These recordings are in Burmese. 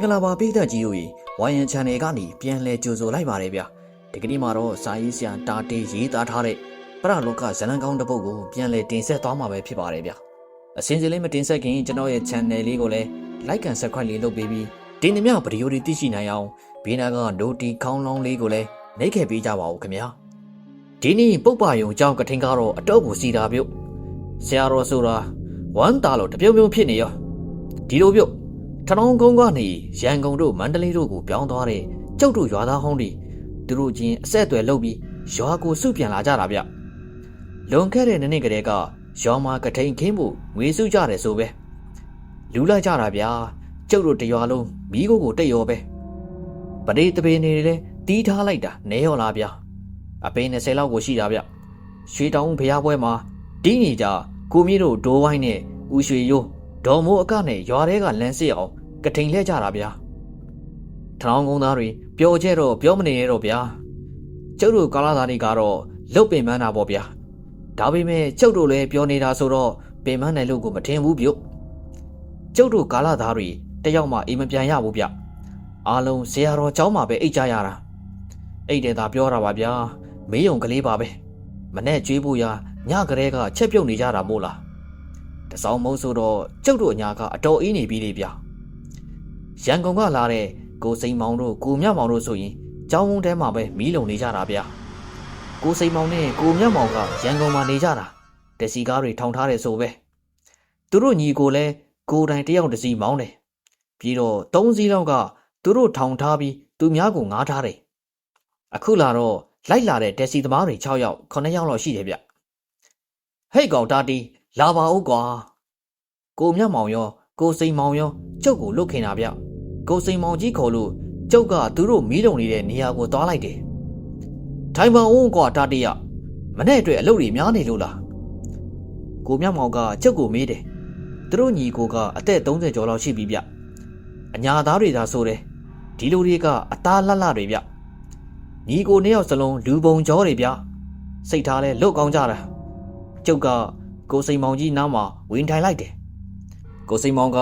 င်္ဂလာပါပိသက်ကြီးတို့ရေဝိုင်းရန် channel ကနေပြန်လဲကြိုဆိုလိုက်ပါတယ်ဗျဒီကနေ့မှာတော့စာရေးဆရာတာတေးရေးသားထားတဲ့ပရလောကဇလံကောင်းတစ်ပုဒ်ကိုပြန်လဲတင်ဆက်သွားမှာပဲဖြစ်ပါတယ်ဗျအစင်းစင်းလေးမတင်ဆက်ခင်ကျွန်တော်ရဲ့ channel လေးကိုလည်း like and subscribe လေးလုပ်ပေးပြီးဒီနေ့မြဗီဒီယိုတွေသိရှိနိုင်အောင်ဘေးနားက notify ခေါင်းလောင်းလေးကိုလည်းနှိပ်ခဲ့ပေးကြပါဦးခင်ဗျာဒီနေ့ပုပ္ပယုံအကြောင်းကထင်ကားတော့အတော့ကိုစီတာပြုတ်ဆရာတော်ဆိုတာဝမ်းတာလို့တပြုံပြုံဖြစ်နေရောဒီလိုပြုတ် ထနောင်းကုန်းကနေရန်ကုန်တို့မန္တလေးတို့ကိုပြောင်းသွားတဲ့ကျုပ်တို့ရွာသားဟောင်းတွေသူတို့ချင်းအဆက်အသွယ်လုပ်ပြီးရွာကိုစုပြန်လာကြတာဗျလွန်ခဲ့တဲ့နှစ်နှစ်ကတည်းကရွာမှာကထိန်ခင်းဖို့ငွေစုကြတယ်ဆိုပဲလူလိုက်ကြတာဗျာကျုပ်တို့တရွာလုံးမိကိုကိုတိတ်ရောပဲပရိတပေနေလေတီးထားလိုက်တာနဲရောလားဗျအပေ20လောက်ကိုရှိတာဗျရွှေတောင်ဖျားပွဲမှာတီးနေကြကိုမြေတို့ဒိုးဝိုင်းနဲ့ဦးရွှေရိုးဒေါ်မိုးအကနဲ့ရွာထဲကလမ်းစစ်အောင် ကထိန်လှဲကြတာဗျာထနောင်းကုန်းသားတွေပျော်ကျဲတော့ပြောမနေရတော့ဗျာကျုပ်တို့ကာလာသားတွေကတော့လုတ်ပင်မန်းတာပေါ့ဗျာဒါပေမဲ့ကျုပ်တို့လည်းပြောနေတာဆိုတော့ပင်မန်းတယ်လို့ကိုမထင်ဘူးပြုတ်ကျုပ်တို့ကာလာသားတွေတယောက်မှအိမ်မပြန်ရဘူးဗျအားလုံးဇေယျတော်เจ้าမှာပဲအိတ်ကြရတာအိတ်တယ်သာပြောတာပါဗျာမေးယုံကလေးပါပဲမနဲ့ကျွေးဖို့ရညကလေးကချက်ပြုတ်နေကြတာမို့လား တစောင်းမုံဆိုတော့ကျုပ်တို့အညာကအတော်အေးနေပြီလေဗျာ ရန်ကုန်ကလာတဲ့ကိုစိန်မောင်တို့ကိုမြတ်မောင်တို့ဆိုရင်ကျောင်းဝန်းထဲမှာပဲမီးလုံနေကြတာဗျာကိုစိန်မောင်နဲ့ကိုမြတ်မောင်ကရန်ကုန်မှာနေကြတာတက်စီကားတွေထောင်ထားတယ်ဆိုပဲသူတို့ညီကိုလည်းကိုယ်တိုင်တယောက်တစ်စီမောင်းတယ်ပြီးတော့သုံးစီးလောက်ကသူတို့ထောင်ထားပြီးသူများကိုငားထားတယ်အခုလာတော့လိုက်လာတဲ့တက်စီသမားတွေ6ယောက်9ယောက်လောက်ရှိတယ်ဗျဟိတ်ကောင်တာတီလာပါဦးကွာကိုမြတ်မောင်ရောကိုစိန်မောင်ရောကျုပ်ကိုလွတ်ခင်တာဗျ ကိုစိန်မောင်ကြီးခေါ်လို့ကျုပ်ကသူတို့မီးလုံနေတဲ့နေရာကိုသွားလိုက်တယ်ထိုင်ပါဦးကွာတာတရမနဲ့အတွက်အလုပ်တွေများနေလို့လားကိုမြတ်မောင်ကကျုပ်ကိုမေးတယ်သူတို့ညီကိုကအသက်30ကျော်လောက်ရှိပြီဗျအညာသားတွေသာဆိုတယ်ဒီလူတွေကအသားလှလှတွေဗျညီကိုနှစ်ယောက်စလုံးလူပုံကြောတွေဗျစိတ်ထားလဲလွတ်ကောင်းကြတာကျုပ်ကကိုစိန်မောင်ကြီးနားမှာဝင်ထိုင်လိုက်တယ်။ကိုစိန်မောင်က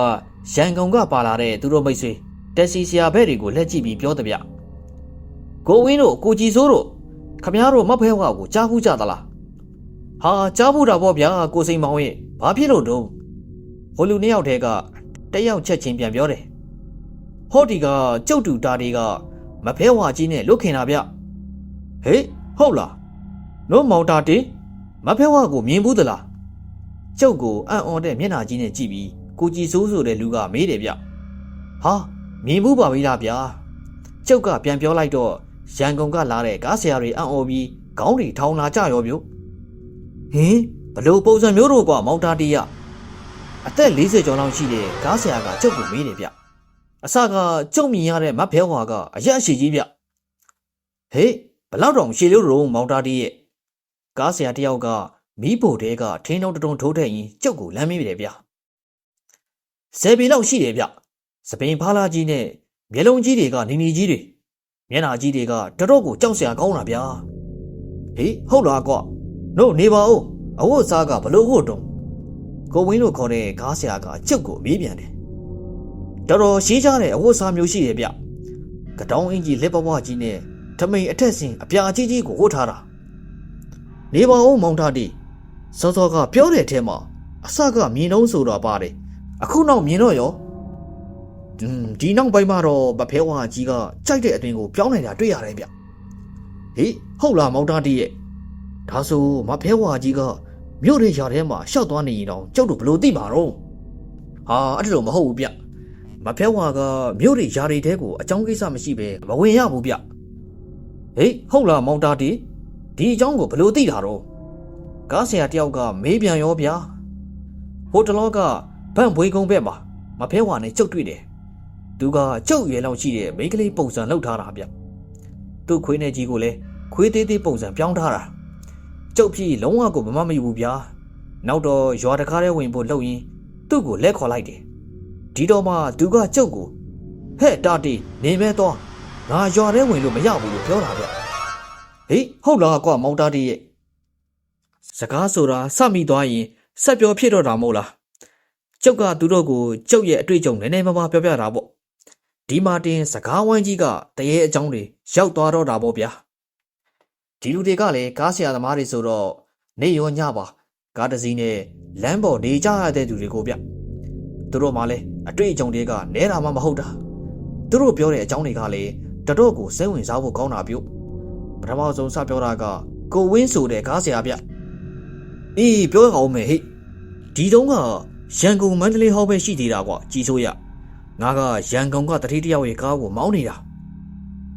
ရန်ကုန်ကပါလာတဲ့သူတို့မိတ်ဆွေ တက်စီဆရာဘဲတွေကိုလက်ကြည့်ပြီးပြောတဗျ။ကိုဝင်းတို့ကိုကြည်စိုးတို့ခမည်းတော်မဖဲဝါကိုကြားဘူးကြသလား။ဟာကြားဘူးတာပေါ့ဗျာကိုစိန်မောင်ရဲ့ဘာဖြစ်လို့တုံးဟိုလူနှစ်ယောက်တည်းကတက်ယောက်ချက်ချင်းပြန်ပြောတယ်။ဟောဒီကကျုပ်တူတာတွေကမဖဲဝါကြီးနဲ့လွတ်ခင်တာဗျ။ဟေးဟုတ်လား။နို့မောင်တာတေမဖဲဝါကိုမြင်ဘူးသလား။ကျုပ်ကိုအံ့ဩတဲ့မျက်နှာကြီးနဲ့ကြည့်ပြီးကိုကြည်စိုးဆိုတဲ့လူကမေးတယ်ဗျဟာ မြင်မှုပါပြီလားဗျာကျုပ်ကပြန်ပြောလိုက်တော့ရန်ကုန်ကလာတဲ့ကားဆရာတွေအံ့ဩပြီးခေါင်းတွေထောင်လာကြရောဗျဟင်ဘလို့ပုံစံမျိုးတော့ကွာမောင်တာတီးရအသက်40ကျော်လောက်ရှိတဲ့ကားဆရာကကျုပ်ကိုမေးတယ်ဗျအစကကျုံမြင်ရတဲ့မတ်ဖဲဝါကအရက်အရှိကြီးဗျဟေးဘလောက်တောင်ရှည်လို့တော့မောင်တာတီးရဲ့ကားဆရာတယောက်ကမီးပိုတဲကထင်းတုံးတုံထိုးထည့်ရင်ကျုပ်ကိုလမ်းမေးတယ်ဗျဆယ်ပေလောက်ရှိတယ်ဗျ စပင်ဖားလာကြီးနဲ့မျက်လုံးကြီးတွေကနီနီကြီးတွေမျက်နှာကြီးတွေကတော်တော်ကိုကြောက်စရာကောင်းတာဗျာဟေးဟုတ်လားကွတို့နေပါဦးအဝတ်စားကဘလို့ဟုတ်တုံးကိုဝင်းတို့ခေါ်တဲ့ကားဆရာကကျုပ်ကိုမေးပြန်တယ်တော်တော်ရှင်းကြတဲ့အဝတ်စားမျိုးရှိတယ်ဗျကတောင်းအင်ကြီးလက်ပဝကြီးနဲ့ထမိန်အထက်ဆင်အပြာကြီးကြီးကိုဝတ်ထားတာနေပါဦးမောင်ထားတီစောစောကပြောတဲ့အထဲမှာအစကမြင်တော့ဆိုတော့ပါတယ်အခုနောက်မြင်တော့ရောอืม ဒီနောက်ပိုင်းမှာတော့ဗဖဲဝါကြီးကကြိုက်တဲ့အသွင်ကိုပြောင်းနေတာတွေ့ရတယ်ဗျဟေးဟုတ်လားမောင်သားတီးရဲ့ဒါဆိုမဖဲဝါကြီးကမြို့ရဲ့ຢာထဲမှာရှောက်သွားနေရင်တော့ကျုပ်တို့ဘလို့သိမှာတော့ဟာအဲ့ဒါလိုမဟုတ်ဘူးဗျမဖဲဝါကမြို့ရဲ့ຢာတွေထဲကိုအကြောင်းကိစ္စမရှိဘဲမဝင်ရဘူးဗျဟေးဟုတ်လားမောင်သားတီးဒီအကြောင်းကိုဘလို့သိတာတော့ကားဆရာတယောက်ကမေးပြန်ရောဗျာဟိုတလောကဗန့်ဘွေးကုန်းဘက်မှာမဖဲဝါနဲ့ကျုပ်တွေ့တယ် သူကကျုပ်ရွယ်လောက်ရှိတဲ့မိန်းကလေးပုံစံလောက်ထားတာဗျသူ့ခွေးနဲ့ကြီးကိုလည်းခွေးသေးသေးပုံစံပြောင်းထားတာကျုပ်พี่လုံးဝကိုမမမိဘူးဗျာနောက်တော့ရွာတကားထဲဝင်ဖို့လှုပ်ရင်သူ့ကိုလက်ခေါ်လိုက်တယ်ဒီတော့မှသူကကျုပ်ကိုဟဲ့တာတီနေမဲတော့ငါရွာထဲဝင်လို့မရဘူးလို့ပြောတာဗျဟေးဟုတ်လားကွာမောင်တာတီရဲ့စကားဆိုတာစမိသွားရင်ဆက်ပြောဖြစ်တော့တာမဟုတ်လားကျုပ်ကသူတို့ကိုကျုပ်ရဲ့အတွေ့အကြုံနည်းနည်းပါးပါးပြောပြတာပေါ့ ဒီမာတင်စကားဝိုင်းကြီးကတရေအကြောင်းတွေရောက်သွားတော့တာပေါ့ဗျာဒီလူတွေကလည်းကားဆရာသမားတွေဆိုတော့နေရောညပါကားတစ်စီးနဲ့လမ်းပေါ်နေကြရတဲ့သူတွေကိုဗျသူတို့မှလည်းအတွေ့အကြုံတွေကနဲတာမှမဟုတ်တာသူတို့ပြောတဲ့အကြောင်းတွေကလည်းတတော့ကိုစိတ်ဝင်စားဖို့ကောင်းတာပြုတ်ပထမဆုံးစပြောတာကကိုဝင်းဆိုတဲ့ကားဆရာဗျအေးပြောရအောင်မယ်ဟိဒီတုန်းကရန်ကုန်မန္တလေးဟောပဲရှိသေးတာကွာကြည်ဆိုးရ ငါကရန်ကုန်ကတတိတယောက်ရဲ့ကားကိုမောင်းနေတာ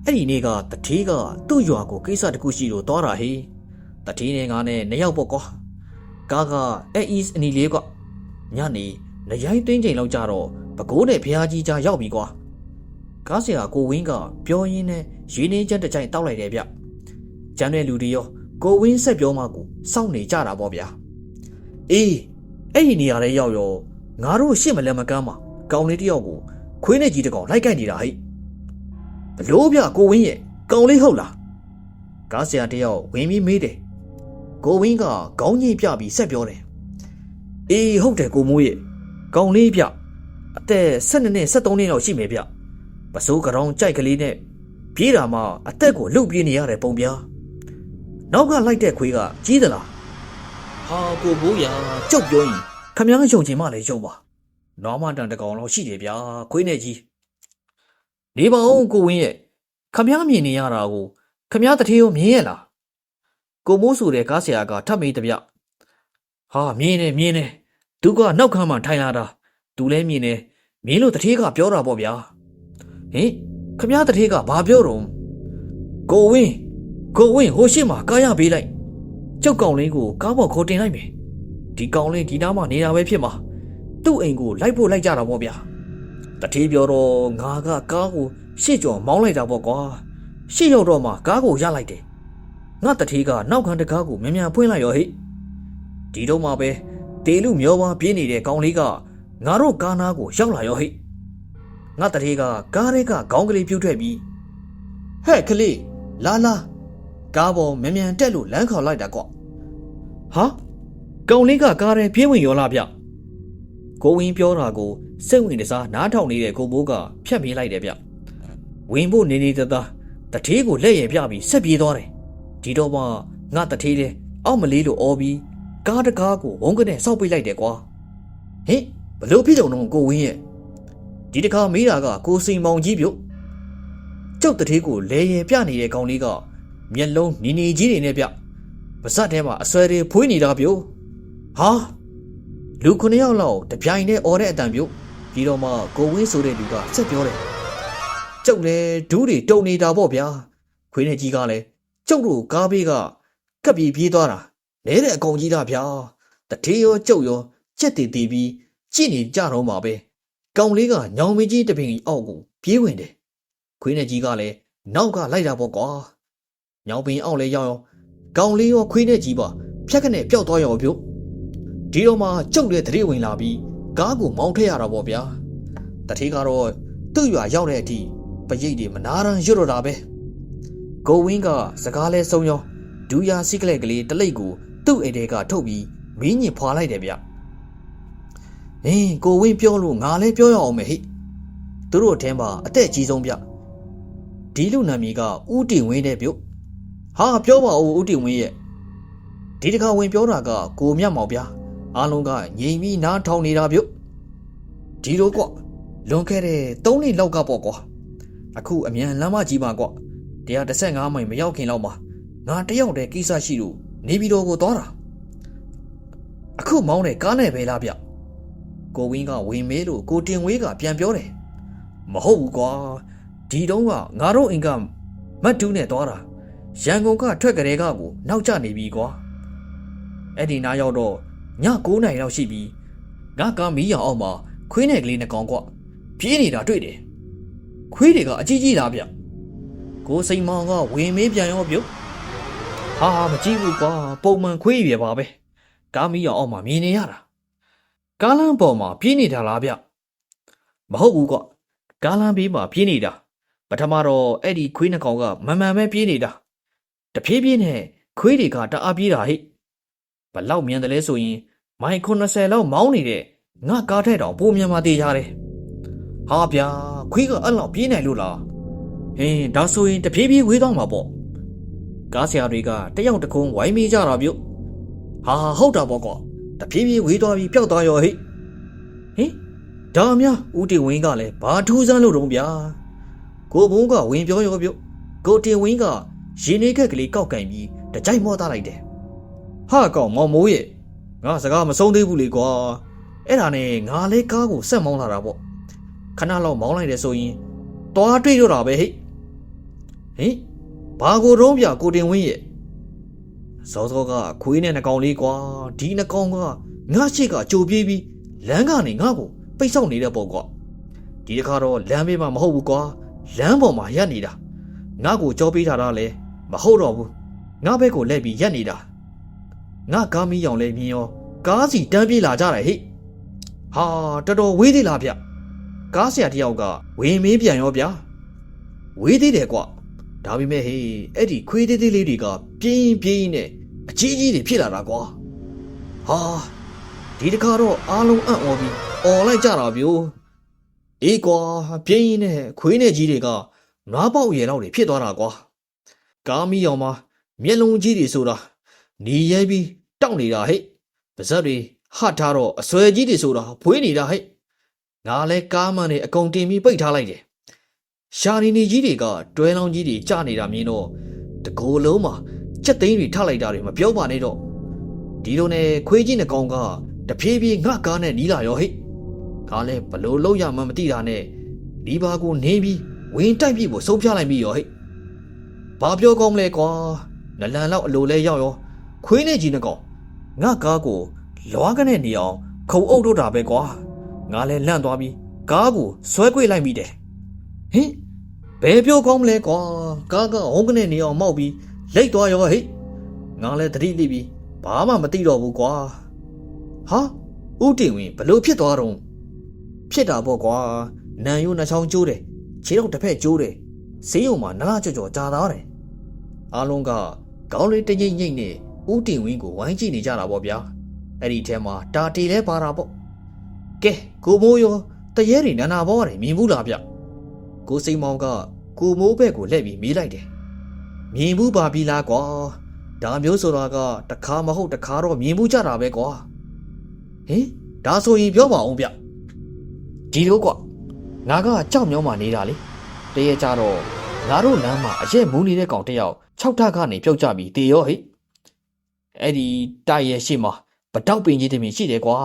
အဲ့ဒီနေ့ကတတိကသူ့ရွာကိုကိစ္စတစ်ခုရှိလို့သွားတာဟေးတတိနဲ့ငါနဲ့နှစ်ယောက်ပေါ့ကွာကားကအဲ့အီးအနီလေးကညနေနရိုင်းသိန်းချိန်လောက်ကြတော့ပကိုးနဲ့ဖျားကြီးကြားရောက်ပြီကွာကားဆရာကိုဝင်းကပြောရင်းနဲ့ရင်းနှင်းချက်တစ်ကြိုင်တောက်လိုက်တယ်ဗျကျန်တဲ့လူတွေရောကိုဝင်းဆက်ပြောမှကိုစောင့်နေကြတာပေါ့ဗျာအေးအဲ့ဒီနေရာလေးရောက်ရောငါတို့ရှစ်မလဲမကမ်းမှာကောင်းလေးတစ်ယောက်ကို ခွေးနဲ့ကြီးတစ်ကောင်လိုက်ကိုက်နေတာဟဲ့ဘလို့ဗျကိုဝင်းရဲ့ကောင်လေးဟုတ်လားကားဆရာတယောက်ဝင်ပြီးမေးတယ်ကိုဝင်းကခေါင်းကြီးပြပြီးဆက်ပြောတယ်အေးဟုတ်တယ်ကိုမိုးရဲ့ကောင်လေးဗျအသက်12နှစ်13နှစ်လောက်ရှိမယ်ဗျပစိုးကြောင်ကြိုက်ကလေးနဲ့ပြေးတာမှအသက်ကိုလှုပ်ပြေးနေရတယ်ပုံဗျာနောက်ကလိုက်တဲ့ခွေးကကြီးသလားဟာကိုမိုးရကြောက်ပြောရင်ခမည်းယုံချင်မှလည်းယုံပါ နော်မတန်တကောင်လောက်ရှိတယ်ဗျာခွေးနဲ့ကြီးနေပါဦးကိုဝင်းရဲ့ခမားမြင်နေရတာကိုခမားတထေးရောမြင်ရဲ့လားကိုမိုးဆိုတဲ့ကားဆရာကထပ်မေးတဗျဟာမြင်နေမြင်နေသူကနောက်ခန်းမှာထိုင်လာတာသူလည်းမြင်နေမြင်လို့တထေးကပြောတာပေါ့ဗျာဟင်ခမားတထေးကဘာပြောတော့ကိုဝင်းကိုဝင်းဟိုရှိမှာကားရပေးလိုက်ကြောက်ကောင်လေးကိုကားပေါ်ခေါ်တင်လိုက်မယ်ဒီကောင်လေးဒီနားမှာနေတာပဲဖြစ်မှာ သူ့အိမ်ကိုလိုက်ဖို့လိုက်ကြတာပေါ့ဗျာတတိပြောတော့ငါကကားကိုရှေ့ကျော်မောင်းလိုက်တာပေါ့ကွာရှေ့ရောက်တော့မှကားကိုရလိုက်တယ်ငါတတိကနောက်ခံတကားကိုမြန်မြန်ဖွင့်လိုက်ရောဟိဒီတော့မှပဲတေလူမျောပါပြေးနေတဲ့ကောင်လေးကငါတို့ကားနားကိုရောက်လာရောဟိငါတတိကကားရဲကခေါင်းကလေးပြုတ်ထွက်ပြီးဟဲ့ကလေးလာလာကားပေါ်မြန်မြန်တက်လို့လမ်းခေါ်လိုက်တာကွာဟာကောင်လေးကကားရဲပြေးဝင်ရောလာဗျ ကိုဝင်းပြောတာကိုစိတ်ဝင်တစားနားထောင်နေတဲ့ကိုဘိုးကဖြတ်ပြေးလိုက်တယ်ဗျဝင်ဖို့နေနေတသားတထေးကိုလက်ရည်ပြပြီးဆက်ပြေးသွားတယ်ဒီတော့မှငါတထေးတဲ့အောက်မလေးလို့អော်ပြီးကားတကားကိုဝုန်းကနေစောက်ပိတ်လိုက်တယ်ကွာဟင်ဘလို့ဖြစ်ကြုံတော့ကိုဝင်းရဲ့ဒီတခါမေးတာကကိုစိန်မောင်ကြီးပြုတ်ကျုပ်တထေးကိုလဲရည်ပြနေတဲ့ကောင်လေးကမျက်လုံးနီနီကြီးတွေနဲ့ဗျပါဇက်ထဲမှာအဆွဲတွေဖွေးနေတာပြုတ်ဟာ လူခုနှစ်ယောက်လောက်တပြိုင်တည်းអော်တဲ့အတန်ပြုတ်ပြီးတော့မှကိုဝင်းဆိုတဲ့လူကဆက်ပြောတယ်ကျုပ်လည်းဒူးတွေတုံနေတာပေါ့ဗျာခွေးနဲ့ကြီးကလည်းကျုပ်တို့ကားဘေးကကပ်ပြီးပြေးသွားတာလဲတဲ့အကောင်ကြီးတာဗျာတထေးရောကျုပ်ရောကြက်တည်တည်ပြီးကြည့်နေကြတော့မှာပဲကောင်လေးကညောင်မင်းကြီးတပင်ကြီးအောက်ကိုပြေးဝင်တယ်ခွေးနဲ့ကြီးကလည်းနောက်ကလိုက်တာပေါ့ကွာညောင်ပင်အောက်လဲရောက်ရောကောင်လေးရောခွေးနဲ့ကြီးပါဖြက်ခနဲ့ပျောက်သွားရောပြုတ် ဒီတော့မှကျုပ်တဲ့တရေဝင်လာပြီးကားကိုမောင်းထည့်ရတာပေါ့ဗျာတထေးကတော့သူ့ရွာရောက်တဲ့အထိပရိတ်တွေမနာရန်ရွတ်တော့တာပဲကိုဝင်းကစကားလဲဆုံးရောဒူးယာစိကလက်ကလေးတလိတ်ကိုသူ့အိမ်ထဲကထုတ်ပြီးမင်းညင်ဖွာလိုက်တယ်ဗျဟင်းကိုဝင်းပြောလို့ငါလည်းပြောရအောင်မယ်ဟိသူတို့အထင်းမှာအသက်အကြီးဆုံးဗျဒီလူနာမည်ကဦးတင်ဝင်းတဲ့ပြုတ်ဟာပြောပါဦးဦးတင်ဝင်းရဲ့ဒီတခါဝင်ပြောတာကကိုမြတ်မောင်ဗျာ အားလုံးကငြိမ်ပြီးနားထောင်နေတာပြုတ်ဒီလိုကွလွန်ခဲ့တဲ့၃နှစ်လောက်ကပေါ့ကွာအခုအမြန်လမ်းမကြီးပါကွ115မိုင်မရောက်ခင်လောက်မှာငါတယောက်တည်းကိစ္စရှိလို့နေပြည်တော်ကိုသွားတာအခုမောင်းတဲ့ကားနဲ့ပဲလားဗျကိုဝင်းကဝင်မေးလို့ကိုတင်ဝေးကပြန်ပြောတယ်မဟုတ်ဘူးကွာဒီတုန်းကငါတို့အိမ်ကမတ်တူးနဲ့သွားတာရန်ကုန်ကထွက်ကြတဲ့ကကိုနောက်ကျနေပြီကွာအဲ့ဒီနားရောက်တော့ ည9နာရီလောက်ရှိပြီငါကားမီးရောင်အောက်မှာခွေးနဲ့ကလေးနှစ်ကောင်ကွပြေးနေတာတွေ့တယ်ခွေးတွေကအကြီးကြီးလားဗျကိုစိန်မောင်ကဝင်မေးပြန်ရောပြုတ်ဟာမကြည့်ဘူးကွာပုံမှန်ခွေးရပါပဲကားမီးရောင်အောက်မှာမြင်နေရတာကားလမ်းပေါ်မှာပြေးနေတာလားဗျမဟုတ်ဘူးကွကားလမ်းဘေးမှာပြေးနေတာပထမတော့အဲ့ဒီခွေးနှစ်ကောင်ကမမှန်ပဲပြေးနေတာတဖြည်းဖြည်းနဲ့ခွေးတွေကတအားပြေးတာဟိဘလောက်မြန်တယ်လဲဆိုရင် မိုင်80လောက်မောင်းနေတဲ့ငါကားထက်တောင်ပိုမြန်မှတေးကြတယ်။ဟာဗျာခွေးကအဲ့လောက်ပြေးနိုင်လို့လားဟင်းဒါဆိုရင်တပြေးပြေးဝေးသွားမှာပေါ့ကားဆရာတွေကတယောက်တစ်ခုံဝိုင်းမိကြတာပြုတ်ဟာဟုတ်တာပေါ့ကွာတပြေးပြေးဝေးသွားပြီးပျောက်သွားရောဟိဟင်ဒါများဦးတင်ဝင်းကလည်းဘာထူးဆန်းလို့တုံးဗျာကိုဘုံကဝင်ပြောရောပြုတ်ကိုတင်ဝင်းကရင်နေခက်ကလေးကောက်ကင်ပြီးတကြိုက်မောသားလိုက်တယ်ဟာကောင်မောင်မိုးရဲ့ ငါစကားမဆုံးသေးဘူးလေကွာအဲ့ဒါနဲ့ငါလဲကားကိုဆက်မောင်းလာတာပေါ့ခဏလောက်မောင်းလိုက်တယ်ဆိုရင်တွားတွေ့တော့တာပဲဟိဟင်ဘာကိုတော့ဗျကိုတင်ဝင်းရဲ့စောစောကခွေးနဲ့နှကောင်လေးကွာဒီနှကောင်ကငါရှိကကြိုပြေးပြီးလမ်းကနေငါ့ကိုပိတ်ဆောက်နေတဲ့ပေါ့ကွာဒီတစ်ခါတော့လမ်းဘေးမှာမဟုတ်ဘူးကွာလမ်းပေါ်မှာရက်နေတာငါ့ကိုကြောပေးထားတာလဲမဟုတ်တော့ဘူးငါဘက်ကိုလှည့်ပြီးရက်နေတာ ငါကားမီးရောင်လဲမြင်ရောကားစီတန်းပြေးလာကြတယ်ဟိဟာတော်တော်ဝေးသေးလားဗျကားဆရာတယောက်ကဝင်မင်းပြန်ရောဗျာဝေးသေးတယ်ကွာဒါပေမဲ့ဟေးအဲ့ဒီခွေးသေးသေးလေးတွေကပြင်းပြင်းနဲ့အကြီးကြီးတွေဖြစ်လာတာကွာဟာဒီတခါတော့အားလုံးအံ့ဩပြီးអော်လိုက်ကြတာဗျို့အေးကွာပြင်းရင်နဲ့ခွေးနဲ့ကြီးတွေကနွားပေါက်ရဲလောက်တွေဖြစ်သွားတာကွာကားမီးရောင်မှာမျက်လုံးကြီးတွေဆိုတာ หนีရဲပြီးတောက်နေတာဟဲ့ပါဇက်တွေဟတ်ထားတော့အစွဲကြီးတွေဆိုတာဖွေးနေတာဟဲ့ငါလဲကားမန်နဲ့အကုန်တင်ပြီးပိတ်ထားလိုက်တယ်ရှာနေနေကြီးတွေကတွဲလောင်းကြီးတွေကြနေတာမြင်တော့တကိုယ်လုံးမှာစက်သိန်းတွေထလိုက်တာတွေမပြောပါနဲ့တော့ဒီလိုနဲ့ခွေးကြီးနှကောင်ကတဖြည်းဖြည်းငှကားနဲ့နီးလာရောဟဲ့ကားလဲဘလို့လုံးရမှမသိတာနဲ့ဒီဘာကိုနင်းပြီးဝင်တိုက်ပြီးဖို့ဆုံးဖြတ်လိုက်ပြီရောဟဲ့ဘာပြောကောင်းမလဲကွာနလန်လောက်အလိုလဲရောက်ရော ခွေးနဲ့ကြီးနှကောင်ငါကားကိုလွားကနေနေအောင်ခုံအုပ်တော့တာပဲကွာငါလဲလန့်သွားပြီးကားကိုဆွဲကွေ့လိုက်မိတယ်ဟင်ဘယ်ပြောကောင်းမလဲကွာကားကဟုံးကနေနေအောင်မောက်ပြီးလိတ်သွားရောဟဲ့ငါလဲသတိလိပြီးဘာမှမသိတော့ဘူးကွာဟာဥတင်ဝင်ဘလို့ဖြစ်သွားတော့ဖြစ်တာပေါ့ကွာနန်ရိုးနှချောင်းကျိုးတယ်ခြေတော့တစ်ဖက်ကျိုးတယ်ဈေးုံမှာနလားကြော်ကြော်ကြာသားတယ်အားလုံးကခေါင်းလေးတငိမ့်ငိမ့်နဲ့ ဥတင်ဝင်းကိုဝိုင်းကြည့်နေကြတာပေါ့ဗျာအဲ့ဒီထဲမှာတာတီလဲပါတာပေါ့ကဲကိုမိုးရောတရေတွေနာနာဘောရတယ်မြင်ဘူးလားဗျကိုစိန်မောင်ကကိုမိုးဘက်ကိုလှည့်ပြီးမေးလိုက်တယ်မြင်ဘူးပါပြီလားကွာဒါမျိုးဆိုတာကတခါမဟုတ်တခါတော့မြင်ဘူးကြတာပဲကွာဟင်ဒါဆိုရင်ပြောပါအောင်ဗျဒီလိုကွာငါကကြောက်မြောင်းမှနေတာလေတရေကြတော့ငါတို့လမ်းမှာအရက်မူးနေတဲ့ကောင်တစ်ယောက်၆ထပ်ကနေပြုတ်ကြပြီးတေရောဟိ အဲ့ဒီတိုက်ရဲ့ရှေ့မှာဗတောက်ပင်ကြီးတမင်ရှိတယ်ကွာ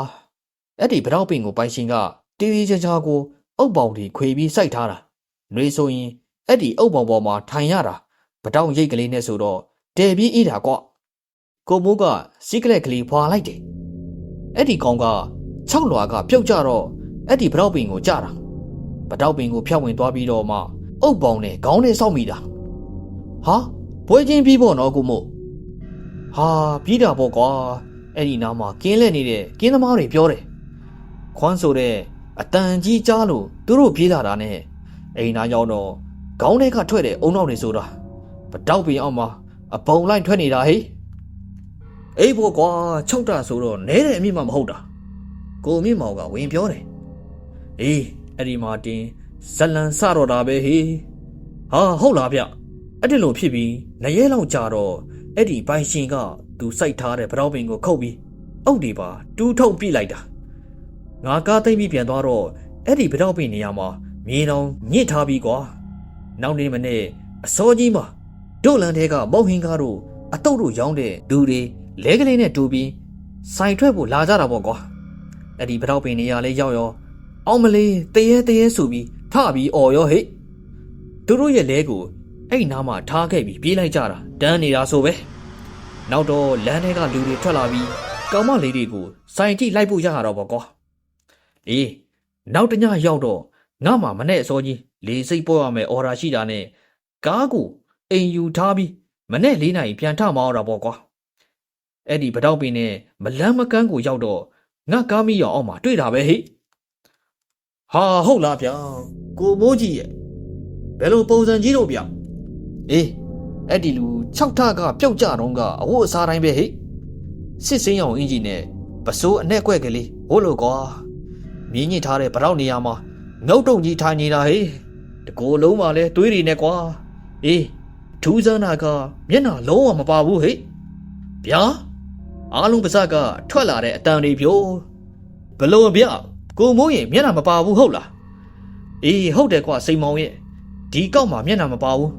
အဲ့ဒီဗတောက်ပင်ကိုပိုင်ရှင်ကတီတီချာချာကိုအုပ်ပေါင်တွေခွေပြီးစိုက်ထားတာຫນွေဆိုရင်အဲ့ဒီအုပ်ပေါင်ပေါ်မှာထိုင်ရတာဗတောက်ရိတ်ကလေးနဲ့ဆိုတော့တဲပြီးအေးတာကွာကိုမိုးကစီကလက်ကလေးဖွာလိုက်တယ်အဲ့ဒီကောင်က၆လွာကပြုတ်ကြတော့အဲ့ဒီဗတောက်ပင်ကိုကြတာဗတောက်ပင်ကိုဖျောက်ဝင်သွားပြီးတော့မှအုပ်ပေါင်နဲ့ခေါင်းနဲ့စောက်မိတာဟာဘွဲချင်းပြီးပေါ့နော်ကိုမို့ ဟာပြီးတာပေါ့ကွာအဲ့ဒီနားမှာကင်းလက်နေတဲ့ကင်းသမားတွေပြောတယ်ခွန်းဆိုတဲ့အတန်ကြီးကြားလို့သူတို့ပြေးလာတာနဲ့အိမ်နာရောက်တော့ခေါင်းထဲကထွက်တဲ့အုံနောက်တွေဆိုတာဗတောက်ပင်အောင်မှာအပုံလိုက်ထွက်နေတာဟေးအေးဘောကွာ၆တာဆိုတော့နဲတဲ့အမြင့်မှမဟုတ်တာကိုအမြင့်မောင်ကဝင်ပြောတယ်အေးအဲ့ဒီမှာတင်ဇလန်စတော့တာပဲဟေးဟာဟုတ်လားဗျအဲ့ဒီလိုဖြစ်ပြီးနရဲလောက်ကြာတော့ အဲ့ဒီပိုင်ရှင်ကသူစိုက်ထားတဲ့ဗတောက်ပင်ကိုခုတ်ပြီးအုတ်ဒီပါတူးထုတ်ပြလိုက်တာငါကားသိမ့်ပြီးပြန်သွားတော့အဲ့ဒီဗတောက်ပင်နေရာမှာမြေတောင်ညစ်ထားပြီးကွာနောက်နေ့မနေ့အစောကြီးမှာတို့လန်တဲကမောက်ဟင်းကားတို့အတုတ်တို့ရောင်းတဲ့လူတွေလဲကလေးနဲ့တူပြီးစိုင်ထွက်ဖို့လာကြတာပေါ့ကွာအဲ့ဒီဗတောက်ပင်နေရာလေးရောက်ရောအောင်မလေးတရေတရေဆိုပြီးထပြီးអော်ရောဟိတ်သူတို့ရဲ့လဲကို အဲ့နားမှာထားခဲ့ပြီးပြေးလိုက်ကြတာတန်းနေတာဆိုပဲနောက်တော့လမ်းထဲကလူတွေထွက်လာပြီးကောင်မလေးတွေကိုစိုင်ကြည့်လိုက်ဖို့ရတာတော့ပေါ့ကွာအေးနောက်တညရောက်တော့ငါမှမနဲ့အစောကြီးလေစိတ်ပေါ်ရမယ်အော်ဒါရှိတာနဲ့ကားကိုအိမ်ယူထားပြီးမနဲ့လေးနိုင်ပြန်ထမအောင်တာပေါ့ကွာအဲ့ဒီဗတောက်ပင်နဲ့မလန်းမကန်းကိုရောက်တော့ငါကားမီးရောင်အောင်မှာတွေ့တာပဲဟိဟာဟုတ်လားဗျာကိုမိုးကြီးရဲ့ဘယ်လိုပုံစံကြီးတော့ဗျ အေးအဲ့ဒီလူ6ထကပျောက်ကြတော့ကအဝတ်အစားတိုင်းပဲဟိစစ်စင်းရောင်အင်ဂျီနဲ့ပစိုးအနဲ့ကွက်ကလေးဟိုလိုကွာမြင်းညစ်ထားတဲ့ဗတောက်နေရာမှာငုတ်တုံကြီးထိုင်နေတာဟေးတကိုယ်လုံးပါလဲသွေးတွေနဲ့ကွာအေးထူးဆန်းတာကမျက်နှာလုံးဝမပါဘူးဟေးဗျာအားလုံးပါစကထွက်လာတဲ့အတန်တွေပြောဘလို့ဗျကိုမိုးရင်မျက်နှာမပါဘူးဟုတ်လားအေးဟုတ်တယ်ကွာစိန်မောင်ရဲ့ဒီကောက်မှာမျက်နှာမပါဘူး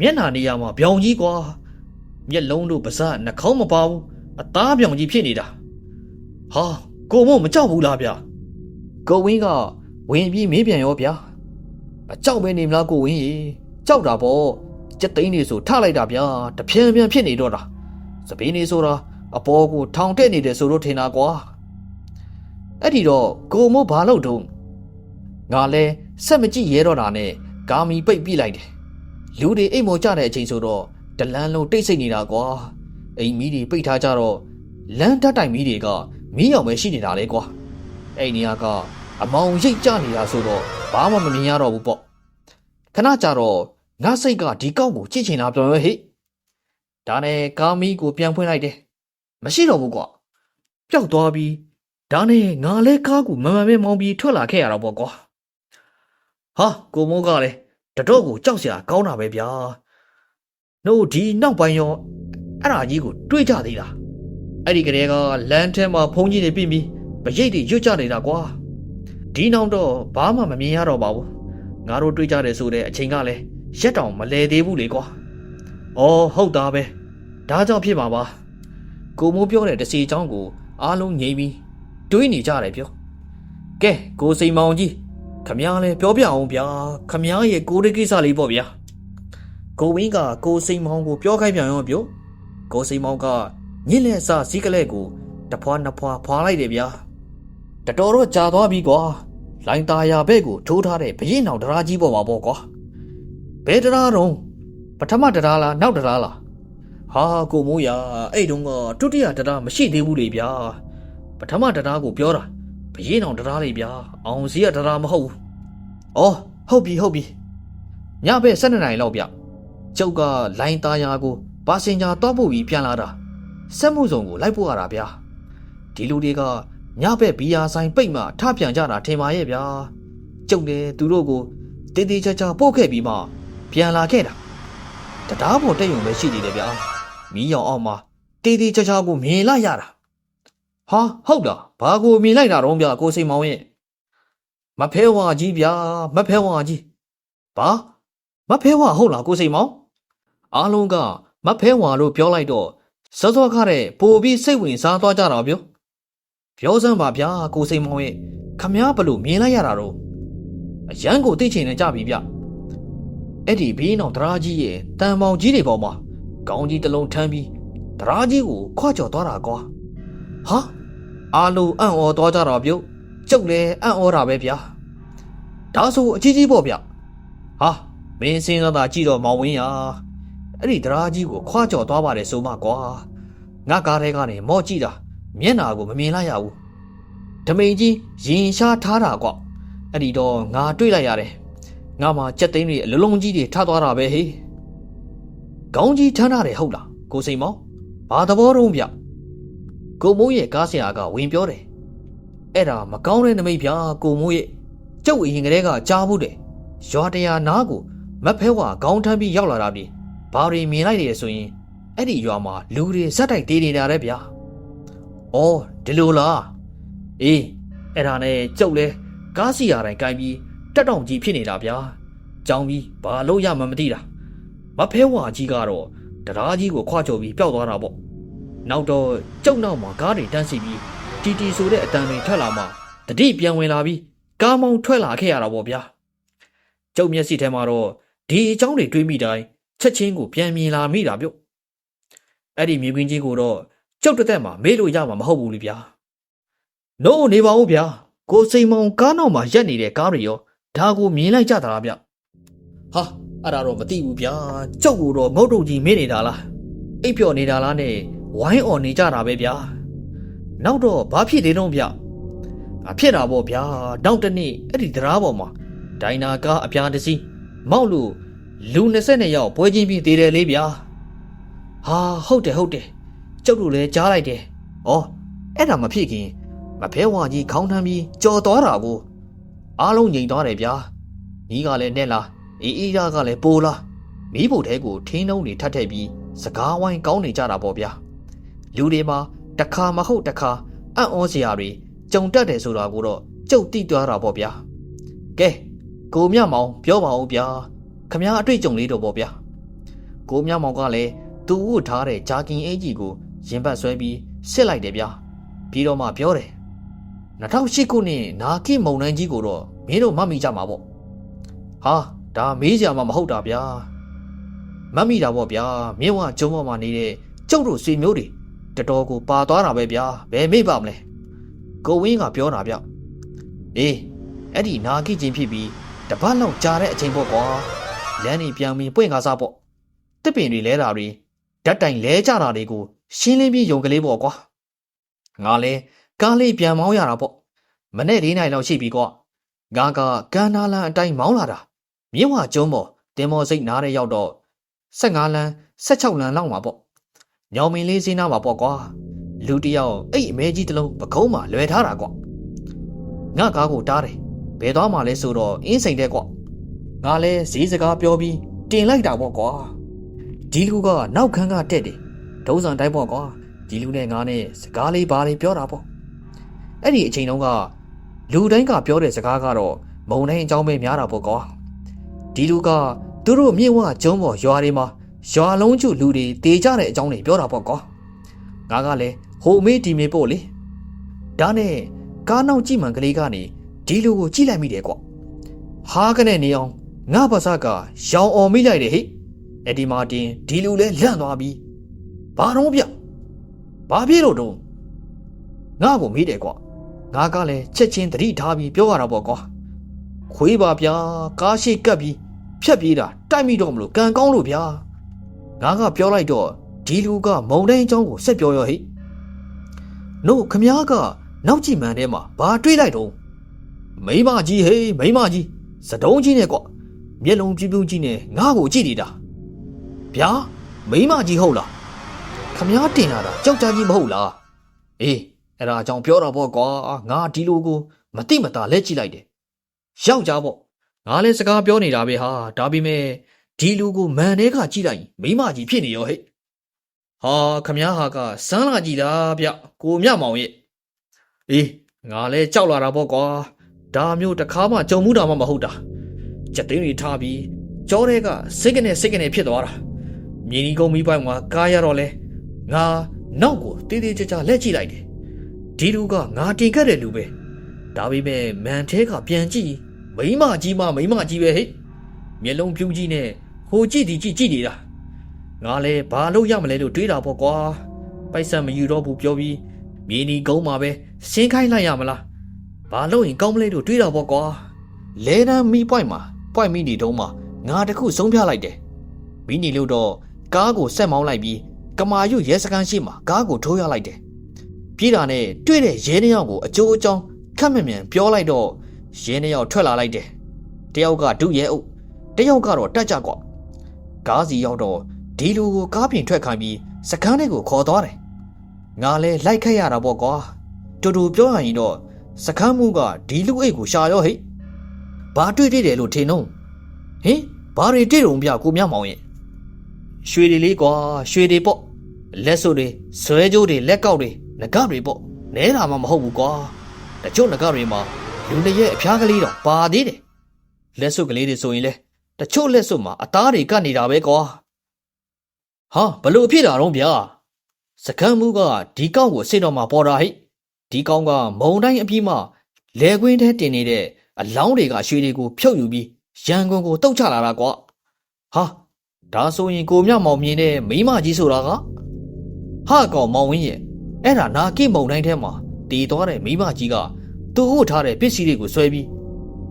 မျက်နှာနေရာမှာဗျောင်ကြီးကွာမျက်လုံးတို့ပါစနှာခေါင်းမပါဘူးအသားဗျောင်ကြီးဖြစ်နေတာဟာကိုမို့မကြောက်ဘူးလားဗျကိုဝင်းကဝင်ပြီးမေးပြန်ရောဗျာအကြောက်ပဲနေမလားကိုဝင်းရေကြောက်တာပေါ့စက်သိန်းနေဆိုထလိုက်တာဗျာတပြင်းပြန်ဖြစ်နေတော့တာစပင်းနေဆိုတာအပေါ်ကိုထောင်တက်နေတယ်ဆိုတော့ထင်တာကွာအဲ့ဒီတော့ကိုမို့ဘာလို့တုံးငါလဲစက်မကြည့်ရဲတော့တာနဲ့ကာမီပိတ်ပြလိုက်တယ် လူတွေအိမ်မော်ကြတဲ့အချိန်ဆိုတော့တလန်းလုံးတိတ်ဆိတ်နေတာကွာအိမ်မီးတွေပိတ်ထားကြတော့လမ်းတက်တိုင်မီးတွေကမီးရောင်ပဲရှိနေတာလေကွာအဲ့နေရာကအမောင်ရိတ်ကြနေတာဆိုတော့ဘာမှမမြင်ရတော့ဘူးပေါ့ခဏကြာတော့ငါစိတ်ကဒီကောက်ကိုကြည့်ချင်တာပြောရဲဟိဒါနဲ့ကာမီကိုပြန်ဖွင့်လိုက်တယ်မရှိတော့ဘူးကွာပျောက်သွားပြီးဒါနဲ့ငါလဲကားကိုမမှန်မဲမောင်းပြီးထွက်လာခဲ့ရတော့ပေါ့ကွာဟာကိုမိုးကလည်း တတော့ကိုကြောက်စရာကောင်းတာပဲဗျာနှုတ်ဒီနောက်ပိုင်းရောအဲ့ဒါကြီးကိုတွေးကြသေးတာအဲ့ဒီကလေးကလမ်းထဲမှာဖုန်းကြီးနေပြီပြီးပရိတ်တွေရွတ်ကြနေတာကွာဒီနောက်တော့ဘာမှမမြင်ရတော့ပါဘူးငါတို့တွေးကြတယ်ဆိုတဲ့အချိန်ကလည်းရက်တောင်မလဲသေးဘူးလေကွာအော်ဟုတ်တာပဲဒါကြောင့်ဖြစ်မှာပါကိုမိုးပြောတဲ့တစီချောင်းကိုအားလုံးငြိမ်ပြီးတွေးနေကြတယ်ပြောကဲကိုစိန်မောင်ကြီး ခမားလဲပြောပြအောင်ဗျာခမားရဲ့ကိုရကိစ္စလေးပေါ့ဗျာကိုဝင်းကကိုစိန်မောင်ကိုပြောခိုင်းပြန်ရောပြောကိုစိန်မောင်ကညစ်လက်စစည်းကလေးကိုတဖွာနှစ်ဖွာဖွာလိုက်တယ်ဗျာတတော်တော့ကြာသွားပြီကွာလိုင်းသားရဘက်ကိုထိုးထားတဲ့ဘရင်အောင်တရားကြီးပေါ်မှာပေါ့ကွာဘယ်တရားတော့ပထမတရားလားနောက်တရားလားဟာကိုမိုးရအဲ့တုန်းကဒုတိယတရားမရှိသေးဘူးလေဗျာပထမတရားကိုပြောတာ ဘရင်အောင်တရားလေဗျာအောင်စီကတရားမဟုတ်ဘူးအော်ဟုတ်ပြီဟုတ်ပြီညဘက်12နာရီလောက်ဗျကျုပ်ကလိုင်းသားရကိုပါစင်ဂျာတောက်ဖို့ပြီးပြန်လာတာစက်မှုစုံကိုလိုက်ပို့ရတာဗျာဒီလူတွေကညဘက်ဘီယာဆိုင်ပိတ်မှထပြန်ကြတာထင်ပါရဲ့ဗျာကျုပ်လည်းသူတို့ကိုတေးသေးချာချာပို့ခဲ့ပြီးမှပြန်လာခဲ့တာတရားပေါ်တက်ရုံပဲရှိသေးတယ်ဗျာမီးရောင်အောင်မှာတေးသေးချာချာကိုမြင်လိုက်ရတာ ဟာဟုတ်လားဘာကိုမြင်လိုက်တာတော့ဗျာကိုစိန်မောင်ရဲ့မဖဲဝါကြီးဗျာမဖဲဝါကြီးဘာမဖဲဝါဟုတ်လားကိုစိန်မောင်အားလုံးကမဖဲဝါလို့ပြောလိုက်တော့စောစောခတဲ့ပိုပြီးစိတ်ဝင်စားသွားကြတော့ဗျပြောစမ်းပါဗျာကိုစိန်မောင်ရဲ့ခမားဘလို့မြင်လိုက်ရတာတော့အရန်ကိုသိချင်နေကြပြီဗျအဲ့ဒီဘေးနောက်တရာကြီးရဲ့တန်ပေါင်ကြီးတွေပေါ်မှာကောင်းကြီးတစ်လုံးထမ်းပြီးတရာကြီးကိုခွကြော်သွားတာကွာ ဟာအာလူအံ့ဩသွားကြတော့ပြုတ်ကျုပ်လည်းအံ့ဩတာပဲဗျာဒါဆိုအကြီးကြီးပေါ့ဗျဟာမင်းစင်းသားသာကြည့်တော့မောင်ဝင်းရအဲ့ဒီတရာကြီးကိုခွကြော်သွားပါတယ်ဆိုမှကွာငါကားထဲကနေမော့ကြည့်တာမျက်နာကိုမမြင်လိုက်ရဘူးဓမိန်ကြီးရင်ရှားထားတာကွအဲ့ဒီတော့ငါတွေ့လိုက်ရတယ်ငါမှကြက်သိန်းတွေအလုံးလုံးကြီးတွေထသွားတာပဲဟေးခေါင်းကြီးထမ်းထားတယ်ဟုတ်လားကိုစိန်မောင်ဘာသဘောတုံးဗျ ကိုမိုးရဲ့ကားဆရာကဝင်ပြောတယ်အဲ့ဒါမကောင်းတဲ့နမိတ်ဗျာကိုမိုးရဲ့ကျုပ်အရင်ကတည်းကကြားဘူးတယ်ရွာတရာနားကိုမက်ဖဲဝါခေါင်းထမ်းပြီးရောက်လာတာပြီဘာတွေမြင်လိုက်တယ်ဆိုရင်အဲ့ဒီရွာမှာလူတွေဇက်တိုက်တေးနေတာတဲ့ဗျာ။အော်ဒီလိုလား။အေးအဲ့ဒါနဲ့ကျုပ်လဲကားစီရတိုင်းကိုင်းပြီးတက်တောင်ကြီးဖြစ်နေတာဗျာ။ကြောင်းပြီးဘာလို့ရမှမသိတာ။မဖဲဝါကြီးကတော့တရားကြီးကိုခွာချော်ပြီးပျောက်သွားတာပေါ့။ နောက်တော့ကျုပ်နောက်မှာကားတွေတန်းစီပြီးတီတီဆိုတဲ့အတန်တွေထွက်လာမှတတိပြန်ဝင်လာပြီးကားမောင်းထွက်လာခဲ့ရတာပေါ့ဗျာ။ကျုပ်မျက်စိထဲမှာတော့ဒီအကြောင်းတွေတွေးမိတိုင်းချက်ချင်းကိုပြန်မြင်လာမိတာပြုတ်။အဲ့ဒီမြေကွင်းကြီးကိုတော့ကျုပ်တစ်သက်မှာမေးလို့ရမှာမဟုတ်ဘူးလေဗျာ။နို့နေပါဦးဗျာ။ကိုစိန်မောင်ကားနောက်မှာရက်နေတဲ့ကားတွေရောဒါကိုမြင်လိုက်ကြတာလားဗျ။ဟာအဲ့ဒါတော့မသိဘူးဗျာ။ကျုပ်ကတော့ငုတ်တုတ်ကြီးမေးနေတာလား။အိပ်ပျော်နေတာလားနဲ့ ဝိုင်းអော်နေကြတာပဲဗျာ။နောက်တော့ဘာဖြစ်သေးတော့ဗျ။အဖြစ်တာပေါ့ဗျာ။နောက်တနေ့အဲ့ဒီတရားပေါ်မှာဒိုင်နာကားအပြားတစီမောက်လို့လူ22ယောက်ပွဲချင်းပြီးသေးတယ်လေဗျာ။ဟာဟုတ်တယ်ဟုတ်တယ်ကျုပ်တို့လည်းကြားလိုက်တယ်။ဩအဲ့ဒါမဖြစ်ခင်မဖဲဝါကြီးခေါင်းထမ်းပြီးကြော်သွားတာကိုအားလုံးငြိမ်သွားတယ်ဗျာညီးကလည်းနဲ့လားအေးအေးရကလည်းပိုလားမီးဖို့တဲကိုထင်းနှုံးတွေထပ်ထည့်ပြီးစကားဝိုင်းကောင်းနေကြတာပေါ့ဗျာ လူတွေမှာတစ်ခါမဟုတ်တစ်ခါအံ့ဩစရာတွေကြုံတတ်တယ်ဆိုတာကိုတော့ကြုတ်တိသွားတာပေါ့ဗျာကဲကိုမြမောင်ပြောပါဦးဗျာခမားအတွေ့အကြုံလေးတော့ပေါ့ဗျာကိုမြမောင်ကလည်းသူ့ဝတ်ထားတဲ့ဂျာကင်အင်ကြီးကိုရင်ဘတ်ဆွဲပြီးစစ်လိုက်တယ်ဗျာပြီးတော့မှပြောတယ်2008ခုနှစ်နာကိမုံနှန်းကြီးကိုတော့မင်းတို့မတ်မိကြမှာပေါ့ဟာဒါမေးကြမှာမဟုတ်တာဗျာမတ်မိတာပေါ့ဗျာမြင်းဝကျုံပေါ်မှာနေတဲ့ကျုပ်တို့ဆွေမျိုးတွေ တော်တော်ကိုပါသွားတာပဲဗျာဘယ်မေ့ပါမလဲကိုဝင်းကပြောတာဗျအေးအဲ့ဒီနာကိချင်းဖြစ်ပြီးတပတ်လောက်ကြာတဲ့အချိန်ပေါ့ကွာလမ်းနေပြန်ပြီးပွင့်ကားစားပေါ့တစ်ပင်တွေလဲတာတွေဓာတ်တိုင်လဲကြတာတွေကိုရှင်းလင်းပြီးယုံကလေးပေါ့ကွာငါလဲကားလေးပြန်မောင်းရတာပေါ့မနေ့၄နိုင်လောက်ရှိပြီကွာငါကကန်နာလန်အတိုင်းမောင်းလာတာမြင်းဝကျုံးပေါ်တင်မော်စိတ်နားတဲ့ရောက်တော့15လမ်း16လမ်းလောက်မှာပေါ့ ညောင်မင်းလေးစင်းနာမှာပေါ့ကွာလူတစ်ယောက်အဲ့အမဲကြီးတစ်လုံးပကုံးမှာလွယ်ထားတာကွာငါကားကိုတားတယ်ဘယ်သွားမှလဲဆိုတော့အင်းစိန်တဲ့ကွာငါလဲဈေးစကားပြောပြီးတင်လိုက်တာပေါ့ကွာဒီလူကနောက်ခန်းကတက်တယ်ဒုံးစံတိုင်းပေါ့ကွာဒီလူနဲ့ငါနဲ့စကားလေးပါလေးပြောတာပေါ့အဲ့ဒီအချိန်တုန်းကလူတိုင်းကပြောတဲ့စကားကတော့မုံတိုင်းအကြောင်းပဲများတာပေါ့ကွာဒီလူကသူတို့မြင့်ဝကျုံးပေါ်ရွာတွေမှာ ရွာလုံးကျလူတွေတေကြတဲ့အကြောင်းတွေပြောတာပေါ့ကွာငါကလည်းဟိုမေးဒီမေးပို့လေဒါနဲ့ကားနောက်ကြည့်မှန်ကလေးကနေဒီလူကိုကြည့်လိုက်မိတယ်ကွာဟာကနေနေအောင်ငါပါစကရောင်အော်မိလိုက်တယ်ဟိအဲ့ဒီမာတင်ဒီလူလဲလန့်သွားပြီဘာတော့ဗျဘာဖြစ်လို့တော့ငါ့ကိုမေးတယ်ကွာငါကလည်းချက်ချင်းတတိထားပြီးပြောရတာပေါ့ကွာခွေးပါဗျာကားရှိကပ်ပြီးဖြတ်ပြေးတာတိုက်မိတော့မလို့ကံကောင်းလို့ဗျာ ငါကပြောလိုက်တော့ဒီလူကမုံတိုင်းအကြောင်းကိုဆက်ပြောရောဟိနို့ခမားကနောက်ကြည့်မှန်ထဲမှာဘာတွေးလိုက်တော့မိမကြီးဟေးမိမကြီးစတုံးကြီးနဲ့ကွမျက်လုံးပြူးပြူးကြီးနဲ့ငါ့ကိုကြည့်နေတာဗျာမိမကြီးဟုတ်လားခမားတင်လာတာကြောက်ကြကြီးမဟုတ်လားအေးအဲ့ဒါအကြောင်းပြောတာပေါ့ကွာငါဒီလိုကိုမတိမတာလက်ကြည့်လိုက်တယ်ယောက်ျားပေါ့ငါလည်းစကားပြောနေတာပဲဟာဒါပေမဲ့ ဒီလူကိုမန်ထဲကကြည့်လိုက်မိမကြီးဖြစ်နေရောဟဲ့ဟာခမားဟာကစမ်းလာကြည့်တာဗျကိုမြမောင်ရဲ့အေးငါလည်းကြောက်လာတာပေါ့ကွာဒါမျိုးတစ်ခါမှကြုံမှုတာမှမဟုတ်တာကြက်သိန်းတွေထားပြီးကြောတဲ့ကစိတ်ကနေစိတ်ကနေဖြစ်သွားတာမြင်းဒီကုန်းမီးပိုင်မှာကားရတော့လဲငါနောက်ကိုတေးသေးချာချာလက်ကြည့်လိုက်တယ်ဒီလူကငါတင်ခဲ့တဲ့လူပဲဒါပေမဲ့မန်ထဲကပြန်ကြည့်မိမကြီးမမိမကြီးပဲဟဲ့မျက်လုံးပြူးကြီးနဲ့ ဟိုကြည့်ဒီကြည့်ကြည့်နေတာငါလဲဘာလို့ရမလဲလို့တွေးတာပေါ့ကွာပိုက်ဆံမယူတော့ဘူးပြောပြီးမြေနီကုန်းမှာပဲဆင်းခိုင်းလိုက်ရမလားဘာလို့ရင်ကောင်းမလဲလို့တွေးတာပေါ့ကွာလဲတန်းမီပွိုင်မှာပွိုင်မီနီတုံးမှာငါတခုဆုံးဖြတ်လိုက်တယ်မီနီလို့တော့ကားကိုဆက်မောင်းလိုက်ပြီးကမာရွရဲစခန်းရှိမှာကားကိုထိုးရလိုက်တယ်ပြေးတာနဲ့တွေ့တဲ့ရဲနှစ်ယောက်ကိုအကျိုးအကြောင်းခက်မြန်မြန်ပြောလိုက်တော့ရဲနှစ်ယောက်ထွက်လာလိုက်တယ်တယောက်ကဒုရဲအုပ်တယောက်ကတော့တက်ကြကွာ ကားစီရောက်တော့ဒီလူကိုကားပြင်ထွက်ခိုင်းပြီးစကန်းတွေကိုခေါ်သွားတယ်ငါလဲလိုက်ခတ်ရတာပေါ့ကွာတူတူပြောရရင်တော့စကန်းမှုကဒီလူအိတ်ကိုရှာရောဟိဘာတွေ့တွေ့တယ်လို့ထင်တော့ဟင်ဘာတွေတွေ့တုံပြကိုမြမောင်ရဲ့ရွှေတွေလေးကွာရွှေတွေပေါ့လက်စွပ်တွေဇွဲကြိုးတွေလက်ကောက်တွေငကတွေပေါ့နဲတာမှမဟုတ်ဘူးကွာတချို့ငကတွေမှာလူတစ်ရဲ့အဖျားကလေးတော့ပါသေးတယ်လက်စွပ်ကလေးတွေဆိုရင်လဲ တချို့လက်စွပ်မှာအသားတွေကတ်နေတာပဲကွာဟာဘလို့ဖြစ်တာတော့ဗျာစကမ်းမှုကဒီကောက်ကိုစိတ်တော်မှာပေါ်တာဟိဒီကောက်ကမုံတိုင်းအပြီးမှလဲကွင်းထဲတင်နေတဲ့အလောင်းတွေကရွှေတွေကိုဖြုတ်ယူပြီးရန်ကုန်ကိုတုတ်ချလာတာကွာဟာဒါဆိုရင်ကိုမြမောင်မြင်တဲ့မိမကြီးဆိုတာကဟာကောင်မောင်ဝင်းရဲ့အဲ့ဒါနာကိမုံတိုင်းထဲမှာတည်သွားတဲ့မိမကြီးကသူ့ဟုတ်ထားတဲ့ပစ္စည်းတွေကိုဆွဲပြီး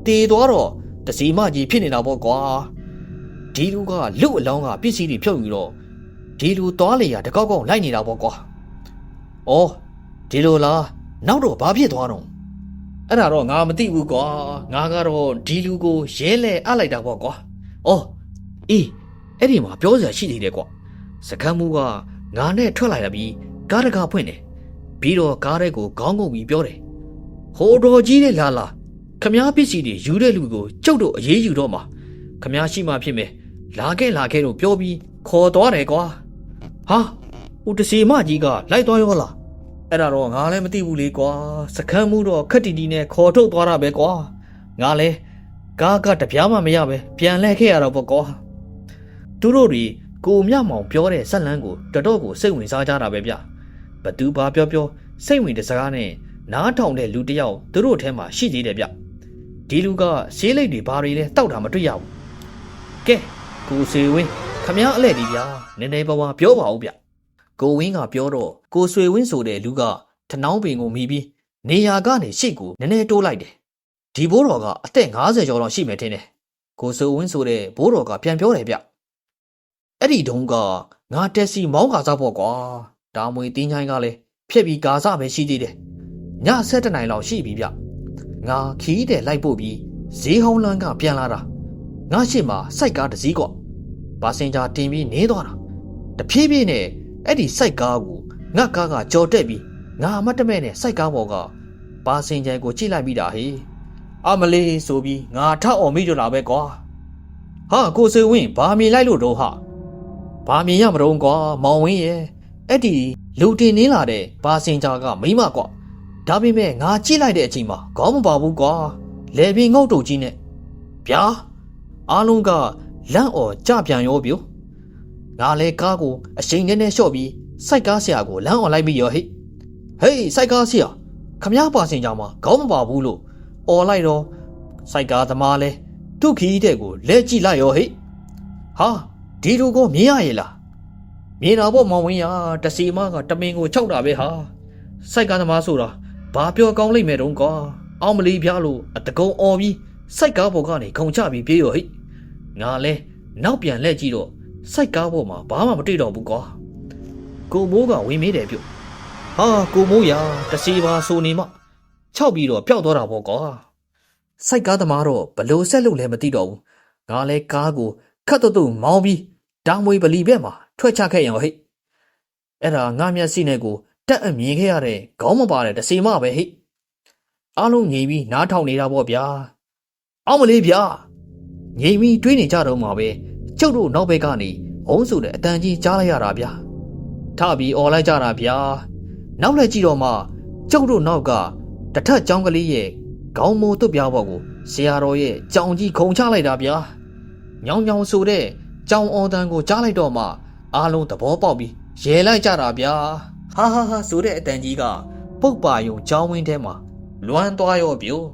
တည်သွားတော့ တစီမကြီးဖြစ်နေတာပေါ့ကွာဒီလူကလူအလောင်းကပစ္စည်းတွေဖြုတ်ယူတော့ဒီလူသွားလေရတကောက်ကောက်လိုက်နေတာပေါ့ကွာ။အော်ဒီလိုလားနောက်တော့ဘာဖြစ်သွားတော့အဲ့ဒါတော့ငါမသိဘူးကွာငါကတော့ဒီလူကိုရဲလဲအပ်လိုက်တာပေါ့ကွာ။အော်အေးအဲ့ဒီမှာပြောစရာရှိသေးတယ်ကွာ။စကမ်းမှုကငါနဲ့ထွက်လာရပြီးကားတကားဖွင့်တယ်။ပြီးတော့ကားတဲ့ကိုခေါင်းငုံပြီးပြောတယ်။ဟိုတော်ကြီးနဲ့လာလာ ခမားပစ္စည်းတွေယူတဲ့လူကိုကျုပ်တို့အေးအေးယူတော့မှာခမားရှိမှဖြစ်မယ်လာခဲ့လာခဲ့လို့ပြောပြီးခေါ်သွားတယ်ကွာဟာဦးတစီမကြီးကလိုက်သွားရောလားအဲ့ဒါတော့ငါလည်းမသိဘူးလေကွာစကမ်းမှုတော့ခက်တီတီနဲ့ခေါ်ထုတ်သွားတာပဲကွာငါလည်းကားကတပြားမှမရပဲပြန်လဲခဲ့ရတော့ပေါ့ကွာသူတို့တွေကိုမြမောင်ပြောတဲ့ဇက်လန်းကိုတော်တော်ကိုစိတ်ဝင်စားကြတာပဲဗျဘသူဘာပြောပြောစိတ်ဝင်တဲ့စကားနဲ့နားထောင်တဲ့လူတစ်ယောက်သူတို့ထဲမှာရှိသေးတယ်ဗျ ဒီလူကဆေးလိပ်တွေဘာတွေလဲတောက်တာမတွေ့ရဘူးကဲကိုဆွေဝင်းခမ ्या အလဲ့ဒီဗျာနည်းနည်းပါးပါးပြောပါဦးဗျကိုဝင်းကပြောတော့ကိုဆွေဝင်းဆိုတဲ့လူကထနောင်းပင်ကိုမိပြီးနေရာကနေရှေ့ကိုနည်းနည်းတိုးလိုက်တယ်ဒီဘိုးတော်ကအသက်50ကျော်လောက်ရှိမယ်ထင်တယ်ကိုဆွေဝင်းဆိုတဲ့ဘိုးတော်ကပြန်ပြောတယ်ဗျအဲ့ဒီတုန်းကငါတက်စီမောင်းကားစားဖို့ကွာတာမွေတင်းချိုင်းကလည်းဖြက်ပြီးကာစားပဲရှိသေးတယ်ည7နိုင်လောက်ရှိပြီဗျ ငါခီးတယ်လိုက်ပို့ပြီးဈေးဟောင်းလန်းကပြန်လာတာငါရှိမှစိုက်ကားတစ်စီးကွပါစင်ဂျာတင်ပြီးနေသွားတာတဖြည်းဖြည်းနဲ့အဲ့ဒီစိုက်ကားကိုငါကားကကြော်တက်ပြီးငါအမတ်တမဲ့နဲ့စိုက်ကားပေါ်ကပါစင်ဂျာကိုကြည့်လိုက်ပြီးတာဟေးအမလေးဆိုပြီးငါထအောင်မိကြလာပဲကွာဟာကိုစေဝင်းဘာမြင်လိုက်လို့တော့ဟာဘာမြင်ရမတော့ကွာမောင်ဝင်းရဲ့အဲ့ဒီလူတင်နေလာတဲ့ပါစင်ဂျာကမိမကွာ ဒါပေမဲ့ငါကြည့်လိုက်တဲ့အချိန်မှာခေါင်းမပါဘူးကွာလေပင်ငုတ်တုတ်ကြီးနဲ့ဗျာအားလုံးကလန့်အော်ကြပြန်ရောပြိုငါလဲကားကိုအရှိန်နဲ့နဲ့လျှော့ပြီးစိုက်ကားဆရာကိုလမ်းអော်လိုက်ပြီးရောဟိဟေးစိုက်ကားဆရာခမ ्या ပါစင်ကြမှာခေါင်းမပါဘူးလို့អော်လိုက်တော့စိုက်ကားသမားလဲသူ့ခီးတဲ့ကိုလဲကြည့်လိုက်ရောဟိဟာဒီလူကိုမြင်ရရဲ့လားမြင်တာပေါ့မောင်ဝင်းရတစီမကတမင်ကိုခြောက်တာပဲဟာစိုက်ကားသမားဆိုတာ ဘာပြောကောင်းလိမ့်မယ်တုံးကွာအောင်မလီပြလို့အတကုံអော်ပြီးစိုက်ကားပေါ်ကနေခုံချပြီးပြေးရောဟိငါလဲနောက်ပြန်လှည့်ကြည့်တော့စိုက်ကားပေါ်မှာဘာမှမတွေ့တော့ဘူးကွာကိုမိုးကဝင်မေးတယ်ပြုတ်ဟာကိုမိုးရတစီပါဆိုနေမှခြောက်ပြီးတော့ပျောက်သွားတာပေါ့ကွာစိုက်ကားသမားတော့ဘလို့ဆက်လို့လည်းမသိတော့ဘူးငါလဲကားကိုခတ်တော့တော့မောင်းပြီးတောင်မွေပလီဘက်မှာထွက်ချခဲ့ရင်ဟိအဲ့ဒါငါမျက်စိနဲ့ကို တက်အမြင်ခဲ့ရတဲ့ခေါင်းမပါတဲ့တစီမပဲဟိအားလုံးငြိမ်ပြီးနားထောင်နေတာပေါ့ဗျာအောင်မလေးဗျာငြိမ်ပြီးတွေးနေကြတော့မှာပဲကျုပ်တို့နောက်ဘက်ကနေအုံးဆိုတဲ့အတန်ကြီးကြားလိုက်ရတာဗျာထပြီးអော်လိုက်ကြတာဗျာနောက်လက်ကြည့်တော့မှကျုပ်တို့နောက်ကတထက်ကြောင်းကလေးရဲ့ခေါင်းမိုးသွပ်ပြားပေါ်ကိုဆရာတော်ရဲ့ကြောင်ကြီးခုံချလိုက်တာဗျာညောင်ညောင်ဆိုတဲ့ကြောင်အော်တန်ကိုကြားလိုက်တော့မှအားလုံးသဘောပေါက်ပြီးရဲလိုက်ကြတာဗျာ ဟာဟာဟာဆိုတဲ့အတန်ကြီးကပုတ်ပါယုံကြောင်းဝင်းထဲမှာလွမ်းသွားရောပြို့